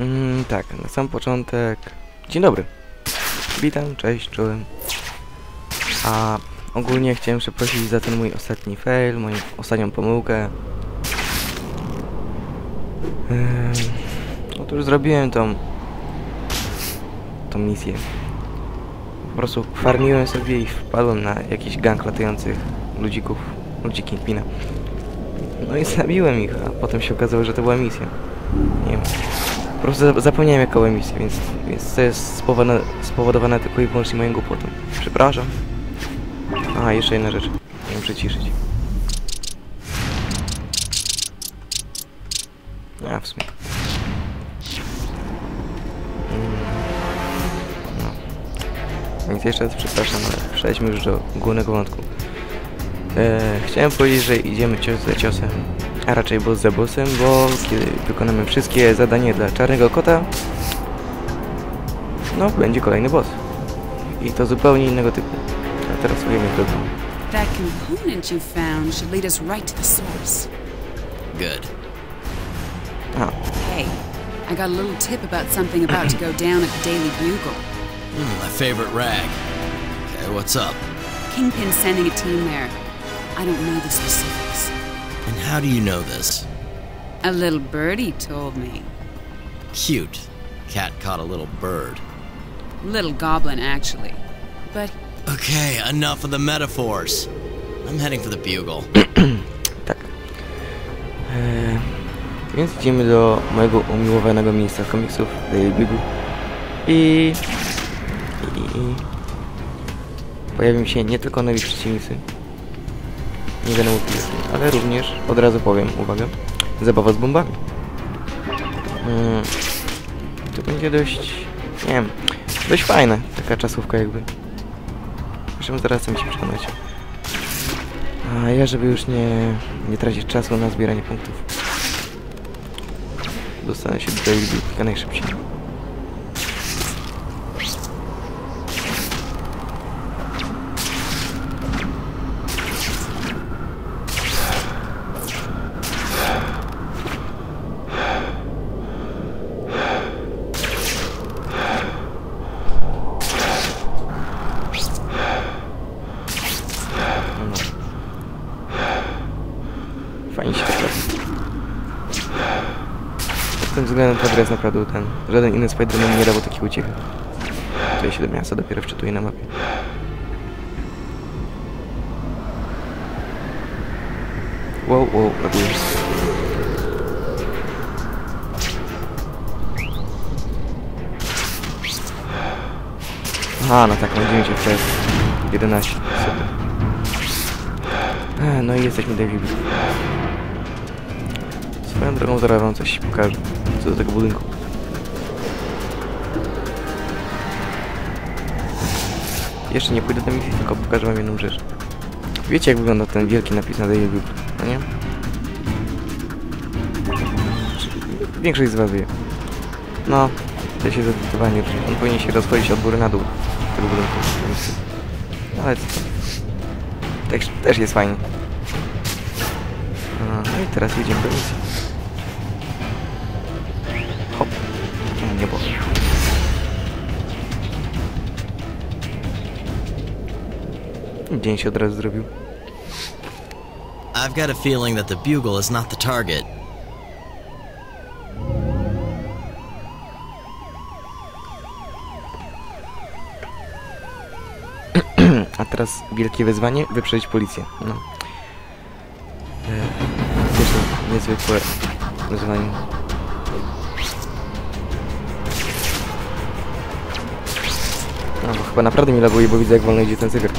Mm, tak, na sam początek. Dzień dobry. Witam, cześć, czołem. A ogólnie chciałem przeprosić za ten mój ostatni fail, moją ostatnią pomyłkę. Ym, Otóż zrobiłem tą tą misję. Po prostu farmiłem sobie i wpadłem na jakiś gang latających ludzików, ludzi Kingpina. No i zabiłem ich, a potem się okazało, że to była misja. Nie wiem. Po prostu za- zapomniałem jaka była misja, więc, więc to jest spowodowane, spowodowane tylko i wyłącznie moją głupotą. Przepraszam. A, jeszcze jedna rzecz. Miałem przyciszyć. A, w sumie. Mm, No. Więc jeszcze raz przepraszam, ale przejdźmy już do głównego wątku. E, chciałem powiedzieć, że idziemy cios za ciosem, a raczej boss za bossem, bo kiedy wykonamy wszystkie zadania dla czarnego kota, no będzie kolejny boss. I to zupełnie innego typu. A teraz wiemy drogą. That component you found should lead us right to the source. Good. A, Hey, I got a little tip about something about to go down at the Daily Bugle. Hmm, my favorite rag. Okay, what's up? Kingpin's sending a team there. I don't know the specifics. And how do you know this? A little birdie told me. Cute. Cat caught a little bird. Little goblin, actually. But Okay, enough of the metaphors. I'm heading for the bugle. tak. E, więc idziemy do mojego umiłowanego miejsca komiksów, Daily Bugle. I, i, i pojawią się nie tylko nowi przeciwnicy, nie będę jaki, ale również, od razu powiem, uwaga, zabawa z bombami. Mm, to będzie dość, nie wiem, dość fajne, taka czasówka jakby. Zresztą zaraz chcę mi się przekonać. A ja, żeby już nie, nie tracić czasu na zbieranie punktów, dostanę się do tej najszybciej. No. Fajnie się to robi. Pod gra jest naprawdę ten. Żaden inny Spider-Man nie dawał takiej uciechy. Tutaj się do miasta dopiero wczytuje na mapie. Wow, wow, ładuje. Aha, no tak, będziemy cię przez 11. Super. No i jesteśmy David. Swoją drogą zaraz wam coś pokażę. Co do tego budynku. Jeszcze nie pójdę do misji, tylko pokażę wam jedną rzecz. Wiecie jak wygląda ten wielki napis na Daily Bugle, no nie? Większość z was wie. No, to się zdecydowanie. On powinien się rozchodzić od góry na dół tego budynku. Więc... No ale? Też, też jest fajnie. A, No i teraz jedziemy do misji. Od razu zrobił. I've got a feeling that the bugle is not the target. A teraz wielkie wyzwanie, wyprzedzić policję. No. E, Też niezwykłe wyzwanie. No, bo chyba naprawdę mi laguje, bo widzę jak wolno idzie ten cygar.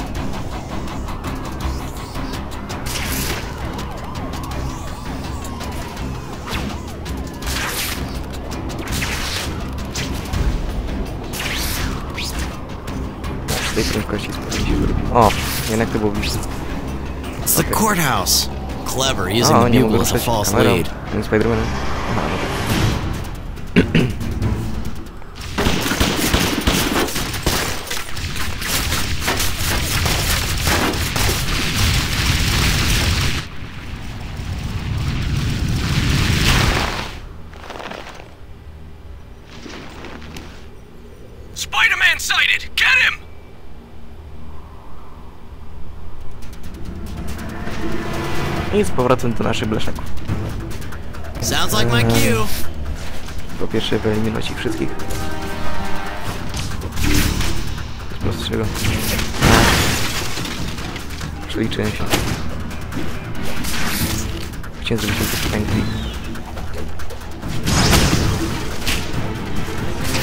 Z tej prędkości spokojnie się wyrobi. O, jednak to było blisko. It's the courthouse. Clever, using O, the nie mogę bugle as a ruszać false kamerą. lead. Tym Spider-Manem. Aha, I z powrotem do naszych blaszaków. Sounds like my cue. Po pierwsze wyeliminować ich wszystkich. Z prostszego. Przeliczyłem się. Chciałem zrobić taki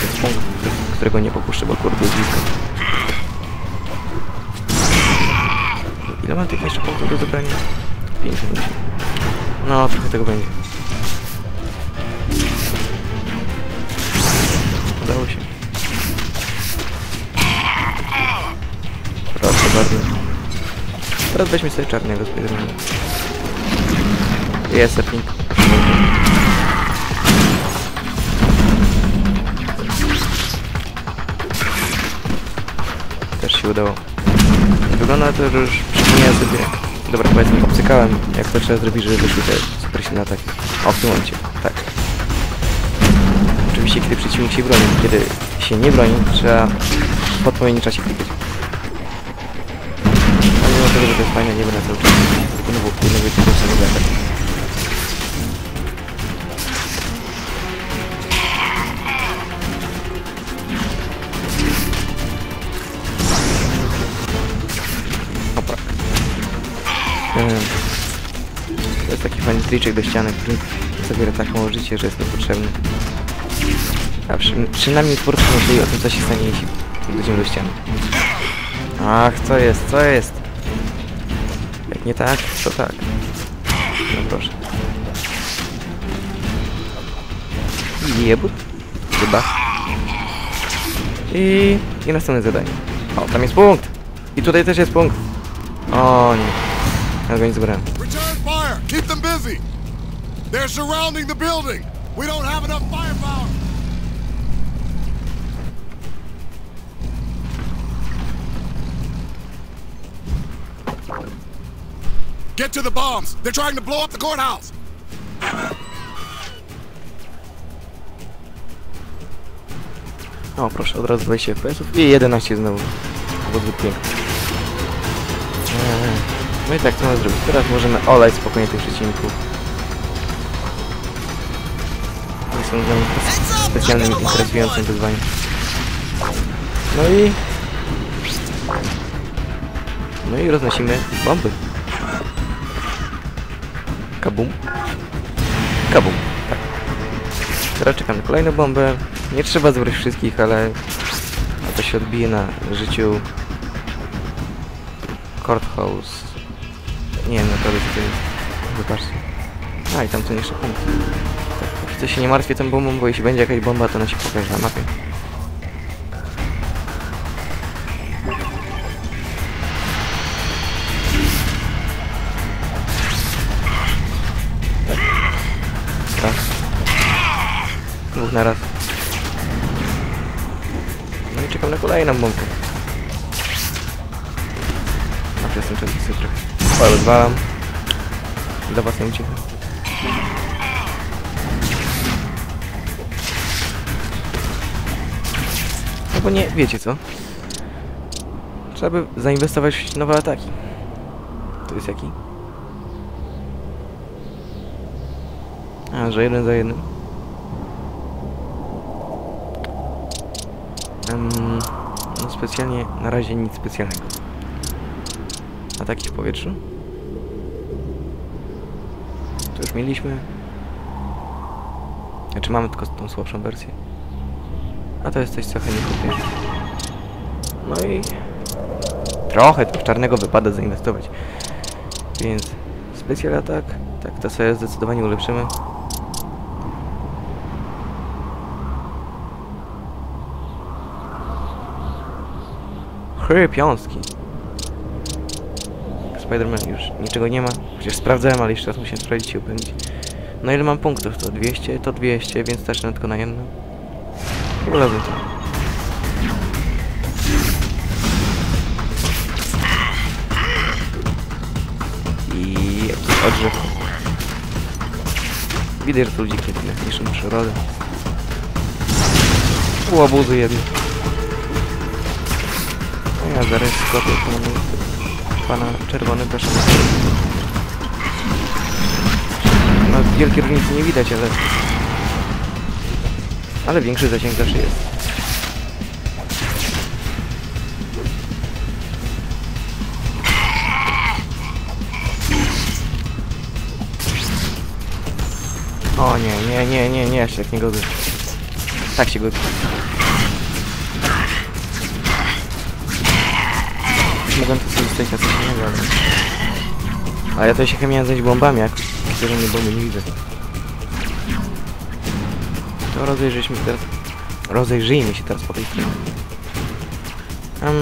jest punkt, którego nie popuszczę, bo kurde jest blisko. Ile mam tych jeszcze punktów do zebrania? 58. No, trochę tego będzie. Udało się. Proszę bardzo. Teraz weźmy sobie czarnego Spidermana. Jest Epping. Też się udało. Wygląda to, że już przypomniałem sobie... Dobra, powiedzmy, obcykałem, jak to trzeba zrobić, żeby wyszły te super silne ataki. O, w tym momencie, tak. Oczywiście, kiedy przeciwnik się broni. Kiedy się nie broni, trzeba w odpowiednim czasie klikać. Ale mimo tego, że to jest fajne, nie będę cały czas wykonywał jednego i tego samego ataku. To jest taki fajny triczek do ściany, który zabiera taką życie, że jest niepotrzebny. A przy, przynajmniej twórcy myśleli o tym, co się stanie, jeśli dojdziemy do ściany. Ach, co jest, co jest? Jak nie tak, to tak. No proszę. Jebut. Chyba. I... I następne zadanie. O, tam jest punkt! I tutaj też jest punkt. O nie. Go nie zebrałem. Return fire! Keep them busy! They're surrounding the building! We don't have enough firepower! Get to the bombs! They're trying to blow up the courthouse! O, proszę, od razu 20 FPS-ów i 11 znowu. Zbyt pięknie. No i tak, co mamy zrobić? Teraz możemy olać spokojnie tych przeciwników. Nie są dla mnie specjalnym, interesującym wyzwaniem. No i... No i roznosimy bomby. Kabum. Kabum, tak. Teraz czekam na kolejną bombę. Nie trzeba zebrać wszystkich, ale a to się odbije na życiu Courthouse. Nie wiem naprawdę co to jest. Wybaczcie. A i tam ten jeszcze punkt. Tak, póki co się nie martwię tą bombą, bo jeśli będzie jakaś bomba, to ona się pokaże na mapie. Dwóch na raz. No i czekam na kolejną bombkę. A ten czas trochę o, rozwalam. Dla was. No bo nie, wiecie co? Trzeba by zainwestować w nowe ataki. To jest jaki? A, że jeden za jednym. Em, no specjalnie, na razie nic specjalnego. Ataki w powietrzu. To już mieliśmy. Znaczy mamy tylko tą słabszą wersję. A to jest coś, co chętnie. No i... Trochę to czarnego wypada zainwestować. Więc... Specjal atak. Tak, to sobie zdecydowanie ulepszymy. Chry piąstki. Spider-Man już niczego nie ma. Chociaż sprawdzałem, ale jeszcze raz musiałem sprawdzić i upewnić. No ile mam punktów? To 200, to 200, więc też tylko na jedno. Ulazłem to. I jakiś odrzew. Widać, że to ludzie kiedyś niszczą przyrodę. Łobuzy jedne. A ja zaraz skopię pana, pana czerwony proszę. wielkiej różnicy nie widać, ale... Ale większy zasięg zawsze jest. O nie, nie, nie, nie, nie, jeszcze tak nie godzę. Tak się godzi. Mogłem to zostać na coś innego, ale... A ja to się miałem zająć bombami, jak które mnie bomby nie widzę. To rozejrzyjmy się teraz. Rozejrzyjmy się teraz po tej stronie. Um,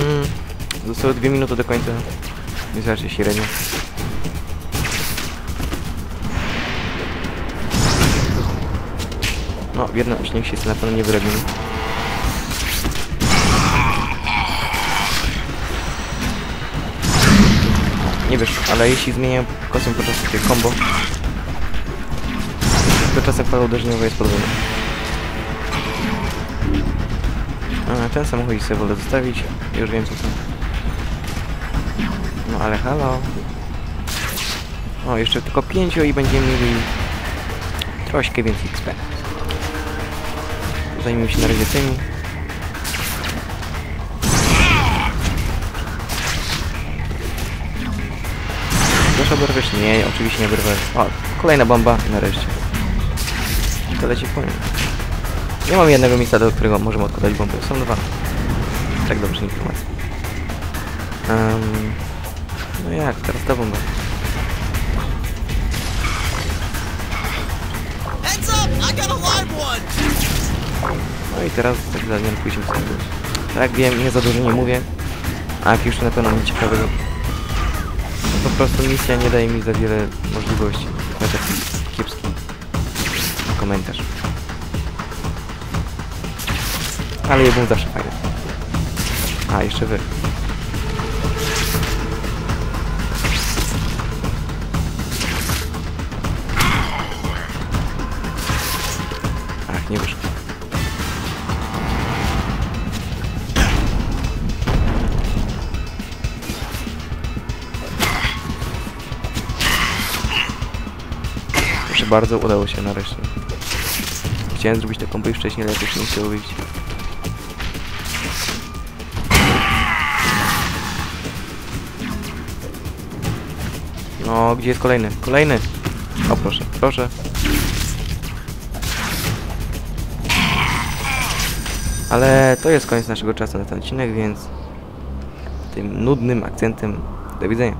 zostały dwie minuty do końca. Wystarczy średnio. No, w jednym odcinku się na pewno nie wyrobimy. Nie wiesz, ale jeśli zmienię kosę podczas takiego combo, to czasem fala uderzeniowa jest podobna. Ten samochód sobie wolę zostawić, już wiem co to. No ale halo. O, jeszcze tylko pięciu i będziemy mieli troszkę więcej XP. Zajmijmy się na razie tymi. Proszę oberwiesz? Nie, oczywiście nie oberwałeś. O, kolejna bomba, nareszcie. To leci po nim. Nie mam jednego miejsca, do którego możemy odkładać bomby. Są dwa. Tak dobrze informacja. Um, no jak, teraz ta bomba. No i teraz tak za dniem pójdziemy sobie. Tak wiem, nie za dużo nie mówię. A jak już na pewno nic ciekawego. Po prostu misja nie daje mi za wiele możliwości. Chociaż kiepski komentarz. Ale je był zawsze fajny. A, jeszcze wy. Ach, nie wyszło. Bardzo, udało się nareszcie. Chciałem zrobić taką kombo wcześniej, ale jakoś nie chciało wyjść. No, gdzie jest kolejny? Kolejny! O, proszę, proszę. Ale to jest koniec naszego czasu na ten odcinek, więc tym nudnym akcentem do widzenia.